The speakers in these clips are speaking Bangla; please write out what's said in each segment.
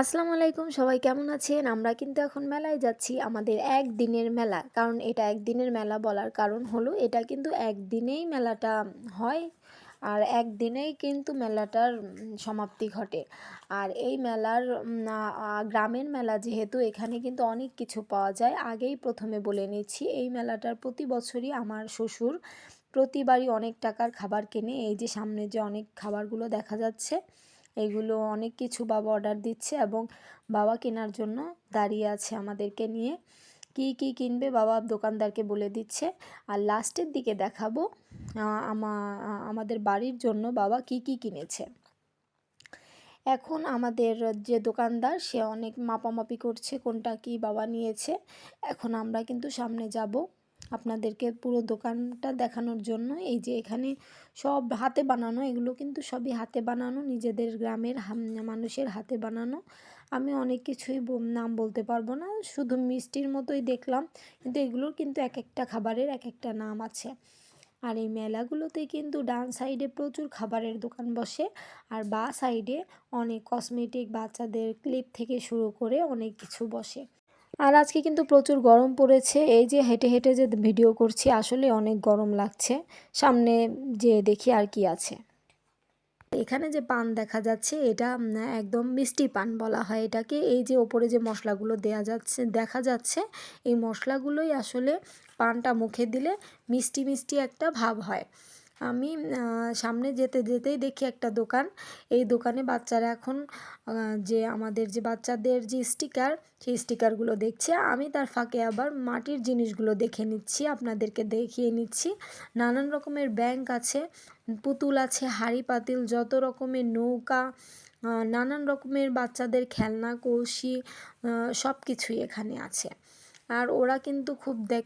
আসসালামু আলাইকুম, সবাই কেমন আছেন? আমরা কিন্তু এখন মেলায় যাচ্ছি, আমাদের একদিনের মেলা। কারণ এটা একদিনের মেলা বলার কারণ হলো, এটা কিন্তু একদিনেই মেলাটা হয় আর একদিনেই কিন্তু মেলাটার সমাপ্তি ঘটে। আর এই মেলার গ্রামের মেলা যেহেতু, এখানে কিন্তু অনেক কিছু পাওয়া যায়। আগেই প্রথমে বলে নিচ্ছি, এই মেলাটার প্রতি বছরই আমার শ্বশুর প্রতিবারই অনেক টাকার খাবার কেনে। এই যে সামনে যে অনেক খাবারগুলো দেখা যাচ্ছে এগুলো অনেক কিছু বাবা অর্ডার দিচ্ছে এবং বাবা কেনার জন্য দাঁড়িয়ে আছে আমাদেরকে নিয়ে। কি কি কিনবে বাবা? দোকানদারকে বলে দিচ্ছে। আর লাস্টের দিকে দেখাবো আমা- আমাদের বাড়ির জন্য বাবা কি কি কিনেছে। এখন আমাদের যে দোকানদার, সে অনেক মাপামাপি করছে কোনটা কি বাবা নিয়েছে। এখন আমরা কিন্তু সামনে যাব। আপনাদেরকে পুরো দোকানটা দেখানোর জন্য। এই যে এখানে সব হাতে বানানো, এগুলো কিন্তু সবই হাতে বানানো, নিজেদের গ্রামের মানুষের হাতে বানানো। আমি অনেক কিছুই নাম বলতে পারব না, শুধু মিষ্টির মতোই দেখলাম, কিন্তু এগুলোর কিন্তু এক একটা খাবারের এক একটা নাম আছে। আর এই মেলাগুলোতে কিন্তু ডান সাইডে প্রচুর খাবারের দোকান বসে, আর বা সাইডে অনেক কসমেটিক বাচ্চাদের ক্লিপ থেকে শুরু করে অনেক কিছু বসে। আর আজকে কিন্তু প্রচুর গরম পড়েছে। এই যে হেঁটে হেঁটে যে ভিডিও করছি, আসলে অনেক গরম লাগছে। সামনে যে দেখি আর কি আছে। এখানে যে পান দেখা যাচ্ছে, এটা একদম মিষ্টি পান বলা হয় এটাকে। এই যে ওপরে যে মশলাগুলো দেয়া যাচ্ছে, দেখা যাচ্ছে, এই মশলাগুলোই আসলে পানটা মুখে দিলে মিষ্টি মিষ্টি একটা ভাব হয়। আমি সামনে যেতে, যেতেই দেখি একটা দোকান। এই দোকানে বাচ্চারা এখন যে আমাদের যে বাচ্চাদের যে স্টিকার, সেই স্টিকারগুলো দেখছে। আমি তার ফাঁকে আবার মাটির জিনিসগুলো দেখে নিচ্ছি, আপনাদেরকে দেখিয়ে নিচ্ছি। নানান রকমের ব্যাংক আছে, পুতুল আছে, হাড়ি পাতিল, যত রকমের নৌকা নানান রকমের বাচ্চাদের খেলনা, কলসি সব কিছুই এখানে আছে। আর ওরা কিন্তু খুব দেখ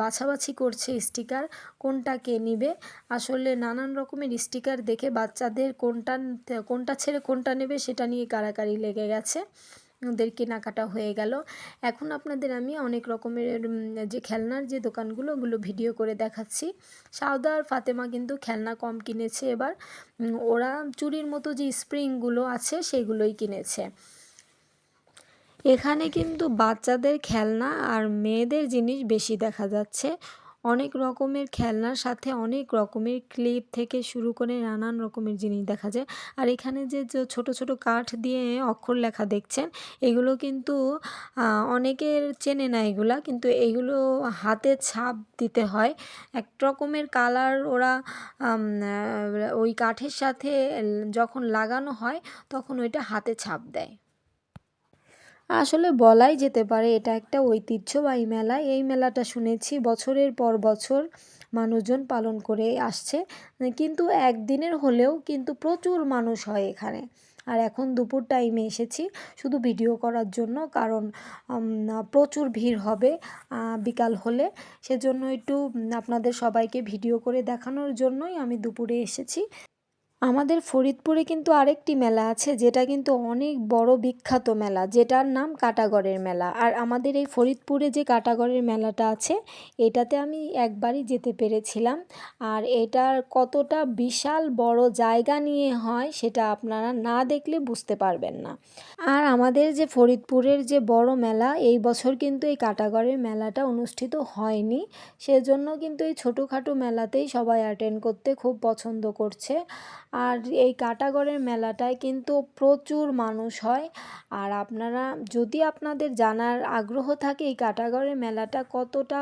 বাছাবাছি করছে স্টিকার কোনটা কে নিবে। আসলে নানান রকমের স্টিকার দেখে বাচ্চাদের কোনটা কোনটা ছেড়ে কোনটা নেবে সেটা নিয়ে কাড়াকাড়ি লেগে গেছে। ওদের কেনাকাটা হয়ে গেল। এখন আপনাদের আমি অনেক রকমের যে খেলনার যে দোকানগুলো, ওগুলো ভিডিও করে দেখাচ্ছি। সাউদা আর ফাতেমা কিন্তু খেলনা কম কিনেছে এবার। ওরা চুরির মতো যে স্প্রিংগুলো আছে, সেগুলোই কিনেছে। এখানে কিন্তু বাচ্চাদের খেলনা আর মেয়েদের জিনিস বেশি দেখা যাচ্ছে। অনেক রকমের খেলনার সাথে অনেক রকমের ক্লিপ থেকে শুরু করে নানান রকমের জিনিস দেখা যায়। আর এখানে যে ছোট ছোট কাঠ দিয়ে অক্ষর লেখা দেখছেন, এগুলো কিন্তু অনেকের চেনে না এগুলা, কিন্তু এগুলো হাতে ছাপ দিতে হয়। এক রকমের কালার ওরা ওই কাঠের সাথে যখন লাগানো হয়, তখন ওইটা হাতে ছাপ দেয়। আসলে বলাই যেতে পারে, এটা একটা ঐতিহ্যবাহী মেলা। এই মেলাটা শুনেছি বছরের পর বছর মানুষজন পালন করে আসছে। কিন্তু একদিনের হলেও কিন্তু প্রচুর মানুষ হয় এখানে। আর এখন দুপুর টাইমে এসেছি শুধু ভিডিও করার জন্য, কারণ প্রচুর ভিড় হবে বিকাল হলে। সেজন্য একটু, আপনাদের সবাইকে ভিডিও করে দেখানোর জন্যই আমি দুপুরে এসেছি। আমাদের ফরিদপুরে কিন্তু আরেকটি মেলা আছে, যেটা কিন্তু অনেক বড় বিখ্যাত মেলা, যেটার নাম কাটাগড়ের মেলা। আর আমাদের এই ফরিদপুরে যে কাটাগড়ের মেলাটা আছে, এটাতে আমি একবারই যেতে পেরেছিলাম। আর এটার কতটা বিশাল বড় জায়গা নিয়ে হয়, সেটা আপনারা না দেখলে বুঝতে পারবেন না। আর আমাদের যে ফরিদপুরের যে বড় মেলা, এই বছর কিন্তু এই কাটাগড়ের মেলাটা অনুষ্ঠিত হয়নি। সেজন্য কিন্তু এই ছোটোখাটো মেলাতেই সবাই অ্যাটেন্ড করতে খুব পছন্দ করছে। আর এই কাটাগড়ের মেলাটায় কিন্তু প্রচুর মানুষ হয়। আর আপনারা, যদি আপনাদের জানার আগ্রহ থাকে এই কাটাগড়ের মেলাটা কতটা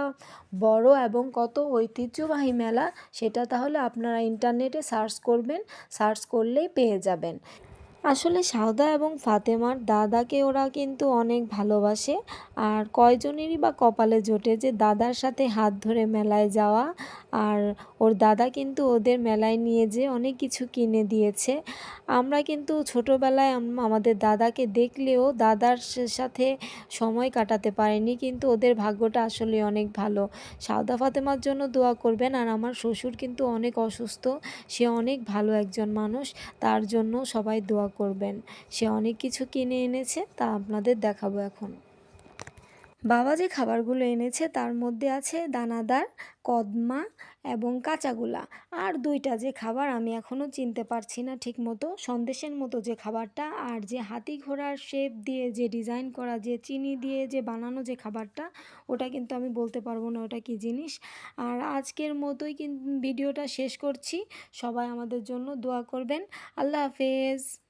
বড় এবং কত ঐতিহ্যবাহী মেলা, সেটা তাহলে আপনারা ইন্টারনেটে সার্চ করবেন, সার্চ করলেই পেয়ে যাবেন। আসলে সাউদা এবং ফাতেমার দাদাকে ওরা কিন্তু অনেক ভালোবাসে। আর কয়জনেরই বা কপালে জোটে যে দাদার সাথে হাত ধরে মেলায় যাওয়া। আর ওর দাদা কিন্তু ওদের মেলায় নিয়ে যেয়ে অনেক কিছু কিনে দিয়েছে। আমরা কিন্তু ছোটোবেলায় আম- আমাদের দাদাকে দেখলেও দাদার সাথে সময় কাটাতে পারিনি। কিন্তু ওদের ভাগ্যটা আসলে অনেক ভালো। সাউদা ফাতেমার জন্য দোয়া করবেন। আর আমার শ্বশুর কিন্তু অনেক অসুস্থ। সে অনেক ভালো একজন মানুষ। তার জন্য সবাই দোয়া করবেন। সে অনেক কিছু কিনে এনেছে, তা আপনাদের দেখাবো এখন। বাবা যে খাবারগুলো এনেছে, তার মধ্যে আছে দানাদার, কদমা এবং কাঁচাগুলা। আর দুইটা যে খাবার আমি এখনও চিনতে পারছি না ঠিক মতো সন্দেশের মতো যে খাবারটা আর যে হাতি ঘোড়ার শেপ দিয়ে যে ডিজাইন করা, যে চিনি দিয়ে যে বানানো যে খাবারটা, ওটা কিন্তু আমি বলতে পারব না ওটা কী জিনিস। আর আজকের মতোই কিন্তু ভিডিওটা শেষ করছি। সবাই আমাদের জন্য দোয়া করবেন। আল্লাহ হাফেজ।